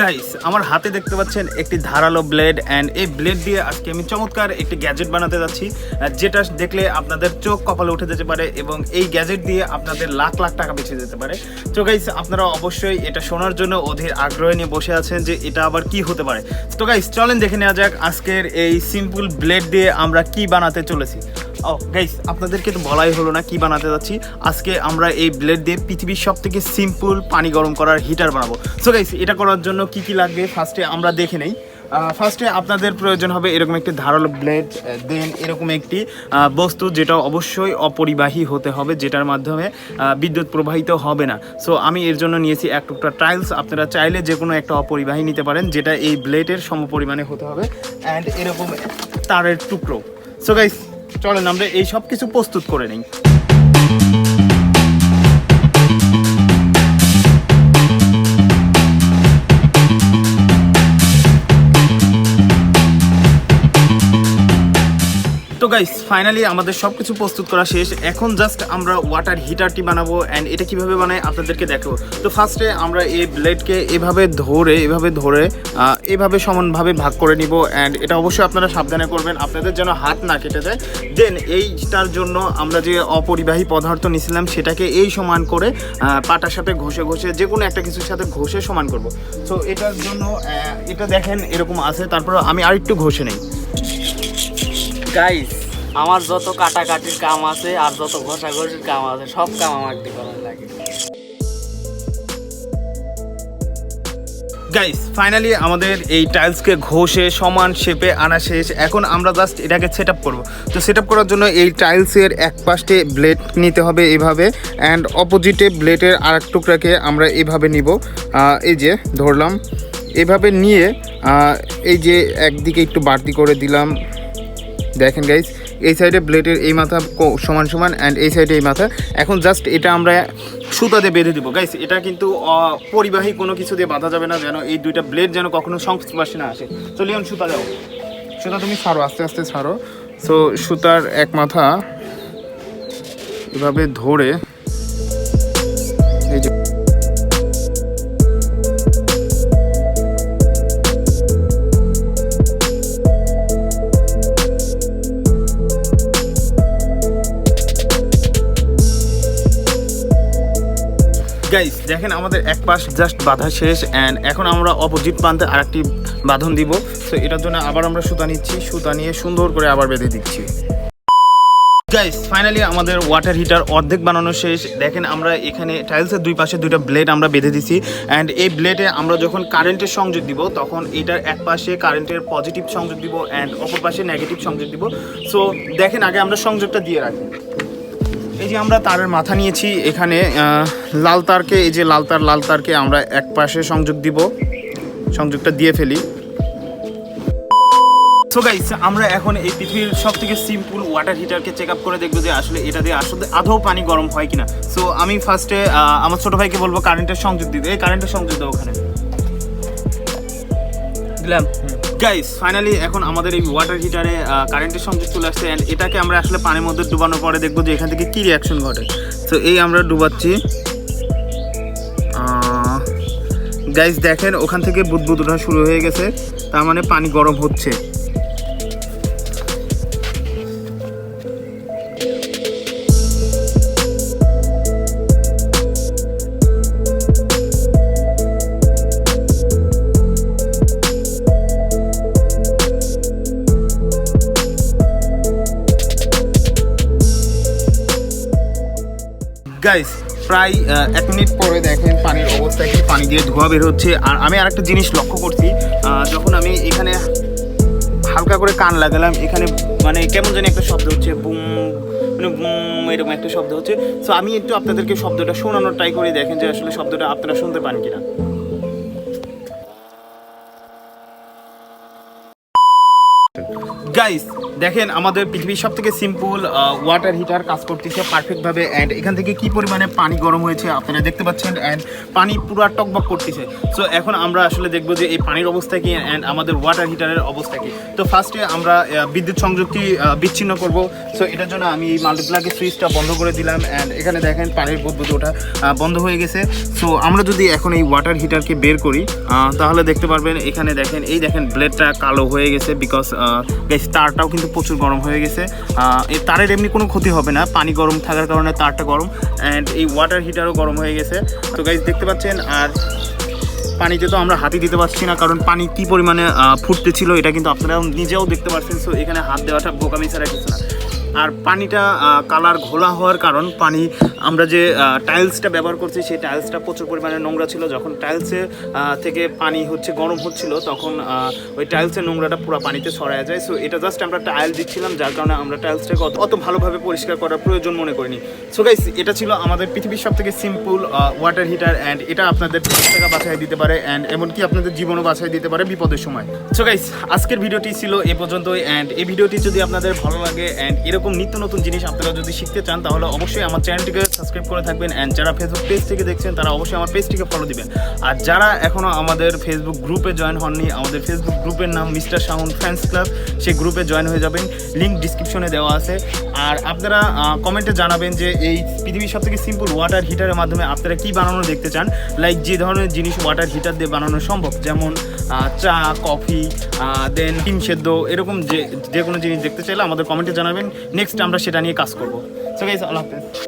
Guys আমার হাতে দেখতে পাচ্ছেন একটি ধারালো ব্লেড অ্যান্ড এই ব্লেড দিয়ে আজকে আমি চমৎকার একটি গ্যাজেট বানাতে যাচ্ছি যেটা দেখলে আপনাদের চোখ কপালে উঠে যেতে পারে এবং এই গ্যাজেট দিয়ে আপনাদের লাখ লাখ টাকা বেঁচে যেতে পারে। তো গাইস আপনারা অবশ্যই এটা শোনার জন্য অধীর আগ্রহ নিয়ে বসে আছেন যে এটা আবার কি হতে পারে। তো গাইস চলেন দেখে নেওয়া যাক আজকের এই সিম্পল ব্লেড দিয়ে আমরা কি বানাতে চলেছি। ও গাইস আপনাদেরকে তো বলাই হলো না কি বানাতে যাচ্ছি। আজকে আমরা এই ব্লেড দিয়ে পৃথিবীর সব থেকে সিম্পল পানি গরম করার হিটার বানাবো। সো গাইস এটা করার জন্য কি কি লাগবে ফার্স্টে আমরা দেখে নেই। ফার্স্টে আপনাদের প্রয়োজন হবে এরকম একটি ধারালো ব্লেড দেন এরকম একটি বস্তু যেটা অবশ্যই অপরিবাহী হতে হবে, যেটার মাধ্যমে বিদ্যুৎ প্রবাহিত হবে না। সো আমি এর জন্য নিয়েছি এক টুকটা টাইলস আপনারা চাইলে যে কোনো একটা অপরিবাহী নিতে পারেন, যেটা এই ব্লেডের সমপরিমাণে হতে হবে। অ্যান্ড এরকম তারের টুকরো। সো গাইস চলেন আমরা এই সব কিছু প্রস্তুত করে নিই। গাইস ফাইনালি আমাদের সব কিছু প্রস্তুত করা শেষ। এখন জাস্ট আমরা ওয়াটার হিটারটি বানাবো অ্যান্ড এটা কীভাবে বানাই আপনাদেরকে দেখাবো। তো ফার্স্টে আমরা এই ব্লেডকে এভাবে ধরে এভাবে ধরে এভাবে সমানভাবে ভাগ করে নিব অ্যান্ড এটা অবশ্যই আপনারা সাবধানে করবেন, আপনাদের যেন হাত না কেটে যায়। দেন এইটার জন্য আমরা যে অপরিবাহী পদার্থ নিছিলাম, সেটাকে এই সমান করে পাটার সাথে ঘষে ঘষে, যে কোনো একটা কিছুর সাথে ঘষে সমান করব। তো এটার জন্য এটা দেখেন এরকম আছে, তারপর আমি আরেকটু ঘষে নেই। গাইস আমার যত কাটাকাটির কাম আছে আর যত ঘষাঘষির কাম আছে, সব কাম আমাকে করা লাগে। গাইস ফাইনালি আমাদের এই টাইলসকে ঘষে, সমান শেপে আনা শেষ। এখন আমরা জাস্ট এটাকে সেট আপ করব। তো সেট আপ করার জন্য এই টাইলসের এক পাশে ব্লেড নিতে হবে এইভাবে অ্যান্ড অপোজিটে ব্লেডের আর এক টুকরাকে আমরা এইভাবে নিব। এই যে, ধরলাম। এভাবে নিয়ে এই যে একদিকে একটু বাড়তি করে দিলাম। দেখেন গাইজ এই সাইডে ব্লেডের এই মাথা কো- সমান সমান অ্যান্ড এই সাইডে এই মাথা। এখন জাস্ট এটা আমরা সুতা দিয়ে বেঁধে দিব। গাইজ এটা কিন্তু পরিবাহী কোনো কিছু দিয়ে বাঁধা যাবে না যেন এই দুইটা ব্লেড যেন কখনো সংস্পর্শে না আসে। তো লিওন সুতা দাও। সুতা তুমি ছাড়ো আস্তে আস্তে ছাড়ো। সো সুতার এক মাথা এভাবে ধরে গাইস দেখেন আমাদের এক পাশ জাস্ট বাঁধা শেষ অ্যান্ড এখন আমরা অপোজিট প্রান্তে আরেকটি বাঁধন দিব। তো এটার জন্য আবার আমরা সুতা নিচ্ছি, সুতা নিয়ে সুন্দর করে আবার বেঁধে দিচ্ছি। গাইস ফাইনালি আমাদের ওয়াটার হিটার অর্ধেক বানানো শেষ। দেখেন আমরা এখানে টাইলসের দুই পাশে দুইটা ব্লেড আমরা বেঁধে দিছি। অ্যান্ড এই ব্লেডে আমরা যখন কারেন্টের সংযোগ দিব, তখন এটার এক পাশে কারেন্টের পজিটিভ সংযোগ দিব অ্যান্ড অপর পাশে নেগেটিভ সংযোগ দিব। সো দেখেন আগে আমরা সংযোগটা দিয়ে রাখি। এই যে আমরা তারের মাথা নিয়েছি, এখানে লাল তারকে এই যে লাল তার লাল তারকে আমরা এক পাশে সংযোগ দিব। সংযোগটা দিয়ে ফেলি। সো গাইস আমরা এখন এই পৃথিবীর সব থেকে সিম্পল ওয়াটার হিটারকে চেক আপ করে দেখব যে আসলে এটা দিয়ে আসলে আদৌ পানি গরম হয় কিনা। সো আমি ফার্স্টে আমার ছোট ভাইকে বলব কারেন্টের সংযোগ দিতে। এই কারেন্টের সংযোগ দাও ওখানে। দিলাম। গাইস ফাইনালি এখন আমাদের এই ওয়াটার হিটারে কারেন্টের সংযোগ চলে আসছে অ্যান্ড এটাকে আমরা আসলে পানির মধ্যে ডুবানোর পরে দেখব যে এখান থেকে কী রিয়াকশন ঘটে। তো এই আমরা ডুবাচ্ছি। গাইস দেখেন, ওখান থেকে বুদবুদ ওঠা শুরু হয়ে গেছে। তার মানে পানি গরম হচ্ছে। গাইস প্রায় এক মিনিট পরে দেখেন পানির অবস্থা কি পানি দিয়ে ধোয়া বের হচ্ছে। আর আমি আরেকটা জিনিস লক্ষ্য করছি যখন আমি এখানে হালকা করে কান লাগালাম, এখানে মানে কেমন জানি একটা শব্দ হচ্ছে, বুম মানে বুম, এরকম একটা শব্দ হচ্ছে। সো আমি একটু আপনাদেরকে শব্দটা শোনানোর ট্রাই করে, দেখেন যে আসলে শব্দটা আপনারা শুনতে পান কিনা। গাইস দেখেন, আমাদের পৃথিবীর সব থেকে সিম্পল ওয়াটার হিটার কাজ করতেছে পারফেক্টভাবে অ্যান্ড এখান থেকে কি পরিমাণে পানি গরম হয়েছে আপনারা দেখতে পাচ্ছেন অ্যান্ড পানি পুরো টকবক করতেছে। সো এখন আমরা আসলে দেখব যে এই পানির অবস্থা কি অ্যান্ড আমাদের ওয়াটার হিটারের অবস্থা কি। তো ফার্স্টে আমরা বিদ্যুৎ সংযোগটি বিচ্ছিন্ন করব। সো এটার জন্য আমি এই মাল্টিপ্লাগের সুইচটা বন্ধ করে দিলাম অ্যান্ড এখানে দেখেন পানির বুদবুদ ওটা বন্ধ হয়ে গেছে। সো আমরা যদি এখন এই ওয়াটার হিটারকে বের করি তাহলে দেখতে পারবেন এখানে দেখেন, এই দেখেন ব্লেডটা কালো হয়ে গেছে বিকজ তারটাও কিন্তু প্রচুর গরম হয়ে গেছে। এই তারের এমনি কোনো ক্ষতি হবে না, পানি গরম থাকার কারণে তারটা গরম অ্যান্ড এই ওয়াটার হিটারও গরম হয়ে গেছে। তো গাইজ দেখতে পাচ্ছেন, আর পানিতে তো আমরা হাতি দিতে পারছি না, কারণ পানি কি পরিমাণে ফুটতে ফুটতেছিল, এটা কিন্তু আপনারা নিজেও দেখতে পাচ্ছেন সো এখানে হাত দেওয়াটা বোকামি ছাড়া কিছু না। আর পানিটা কালার ঘোলা হওয়ার কারণ পানি, আমরা যে টাইলসটা ব্যবহার করছি, সেই টাইলসটা প্রচুর পরিমাণে নোংরা ছিল। যখন টাইলসে থেকে পানি হচ্ছে, গরম হচ্ছিল, তখন ওই টাইলসের নোংরাটা পুরো পানিতে ছড়ায় যায়। সো এটা জাস্ট আমরা টাইল দিচ্ছিলাম, যার কারণে আমরা টাইলসটাকে অত অত ভালোভাবে পরিষ্কার করার প্রয়োজন মনে করিনি। সো গাইস এটা ছিল আমাদের পৃথিবীর সব থেকে সিম্পল ওয়াটার হিটার অ্যান্ড এটা আপনাদের টাকা বাঁচাই দিতে পারে অ্যান্ড এমনকি আপনাদের জীবনও বাঁচাই দিতে পারে বিপদের সময়। সো গাইস আজকের ভিডিওটি ছিল এ পর্যন্তই অ্যান্ড এই ভিডিওটি যদি আপনাদের ভালো লাগে অ্যান্ড এরকম নিত্য নতুন জিনিস আপনারা যদি শিখতে চান, তাহলে অবশ্যই আমার চ্যানেলটিকে সাবস্ক্রাইব করে থাকবেন। অ্যান্ড যারা ফেসবুক পেজ থেকে দেখছেন, তারা অবশ্যই আমার পেজটিকে ফলো দিবেন। আর যারা এখনও আমাদের ফেসবুক গ্রুপে জয়েন হননি, আমাদের ফেসবুক গ্রুপের নাম মিস্টার সাউন্ড ফ্যান্স ক্লাব সেই গ্রুপে জয়েন হয়ে যাবেন। লিঙ্ক ডিসক্রিপশনে দেওয়া আছে। আর আপনারা কমেন্টে জানাবেন যে এই পৃথিবীর সব থেকে সিম্পল ওয়াটার হিটারের মাধ্যমে আপনারা কি বানানো দেখতে চান। লাইক যে ধরনের জিনিস ওয়াটার হিটার দিয়ে বানানো সম্ভব, যেমন চা, কফি দেন ডিম সেদ্ধ, এরকম যে যে কোনো জিনিস দেখতে চাইলে আমাদের কমেন্টে জানাবেন। নেক্সট আমরা সেটা নিয়ে কাজ করব। সো গাইজ আল্লাহ হাফেজ।